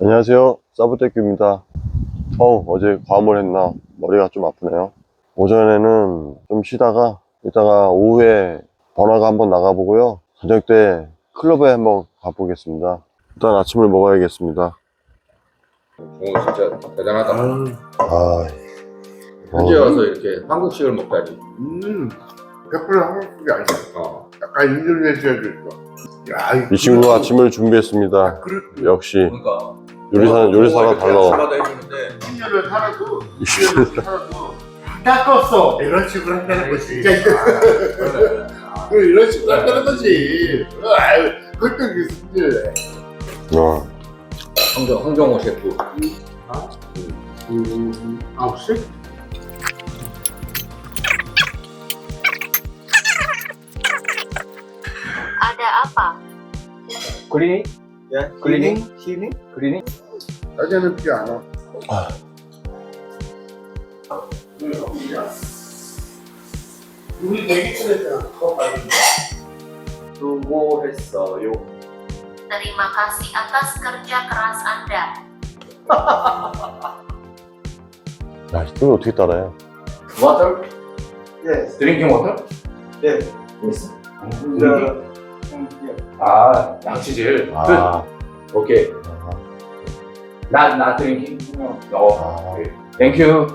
안녕하세요. 사부테큐입니다. 어우, 어제 과음을 했나? 머리가 좀 아프네요. 오전에는 좀 쉬다가, 이따가 오후에 번화가 한번 나가보고요. 저녁 때 클럽에 한번 가보겠습니다. 일단 아침을 먹어야겠습니다. 오 진짜 대단하다. 아, 현지에 와서 이렇게 한국식을 먹다니. 음, 100% 한국식이 아니야. 어. 약간 인도네시아도 있어. 야, 이 친구 아침을 준비했습니다. 그릇 역시 그러니까 요리사는 요리사가 달라. salada 해주는데 10년을 살아도 20년을 살아도 다 떴어. 이런 식으로 한다는 거지. 그러네. 그 이런 식으로 한다는 거지. 아유, 그것도 그게 승질. 어, 황정 황정호 셰프. 음, 아홉 시? Ada apa? Cleaning? Yeah. Cleaning? Cleaning? Cleaning? 낮에는 비안 와. 우리 되게 친했잖아. 수고했어요. Terima kasih atas kerja keras Anda. 야, 이걸 어떻게 따라해? Water? Yes. Drinking water? Yes. Yes. The- 아 양치질. 아, 끝. 오케이. 아, Not not drinking. No. 아. 오케이. Thank you.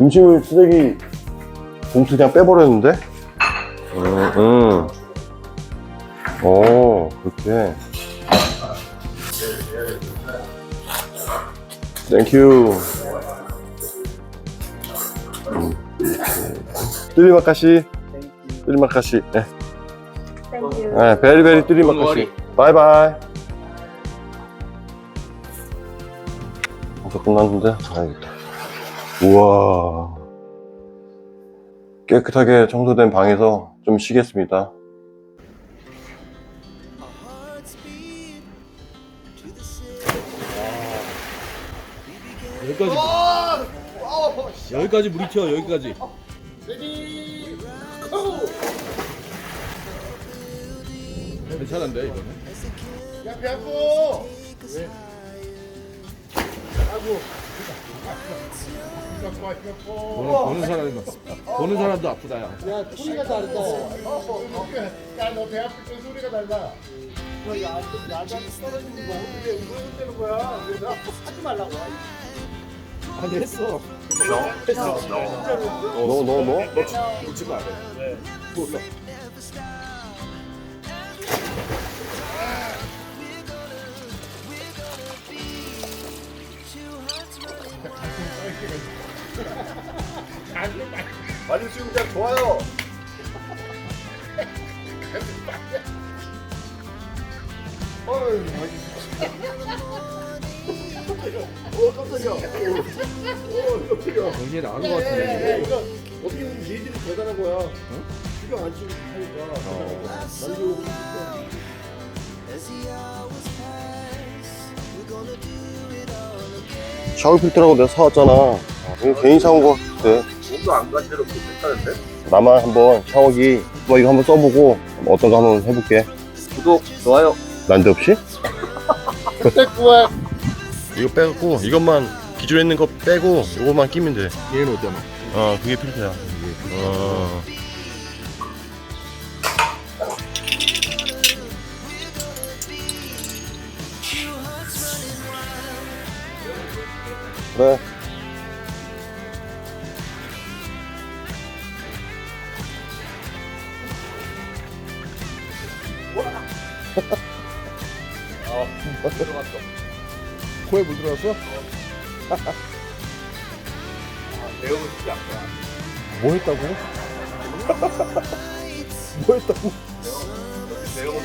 음식을 쓰레기 봉투 그냥 빼버렸는데? 음, 음. 오, 그렇게. 땡큐. 음. 뜨리마카시. 뜨리마카시. 네. 네, 베리베리 뜨리마카시. 바이바이. 벌써 끝났는데? 가야겠다. 우와. 깨끗하게 청소된 방에서 좀 쉬겠습니다. 여기까지 여기까지 물이 튀어 여기까지 괜찮은데 이거는 야, 배 아파. 보는, 보는 사람이 보는 사람도 아프다 야 야, 소리가 다르다. 야, 너 배 아플 때 소리가 달라. 너 야, 좀 야자 떨어지는 거 어떻게 운동을 되는 거야? 하지 말라고. 아니 했어. 너, 너, 너? 놓지 마 많이 수영장 좋아요. 어, 깜짝이야. 어, 깜짝이야. 정신이 나간 것 야, 같은데 이거 어떻게 보면 얘들이 대단한 거야. 신경 안 쓰고 하니까. 만지고 샤워 필터라고 내가 사왔잖아. 이거 괜히 사온 거 같아. 몸도 안 가시려고 괜찮은데? 나만 한번 샤워기 뭐 이거 한번 써보고 어떤 거 한번 해볼게. 구독, 좋아요. 난데없이? 그때 구해. 이거 빼갖고 이것만 기존에 있는 거 빼고 이거만 끼면 돼. 얘는 어디야 어, 그게 필터야. 어. 그래. 코에 물 들어갔어? 배우고 싶지 않다. 뭐 했다고? 뭐 했다고? 배우고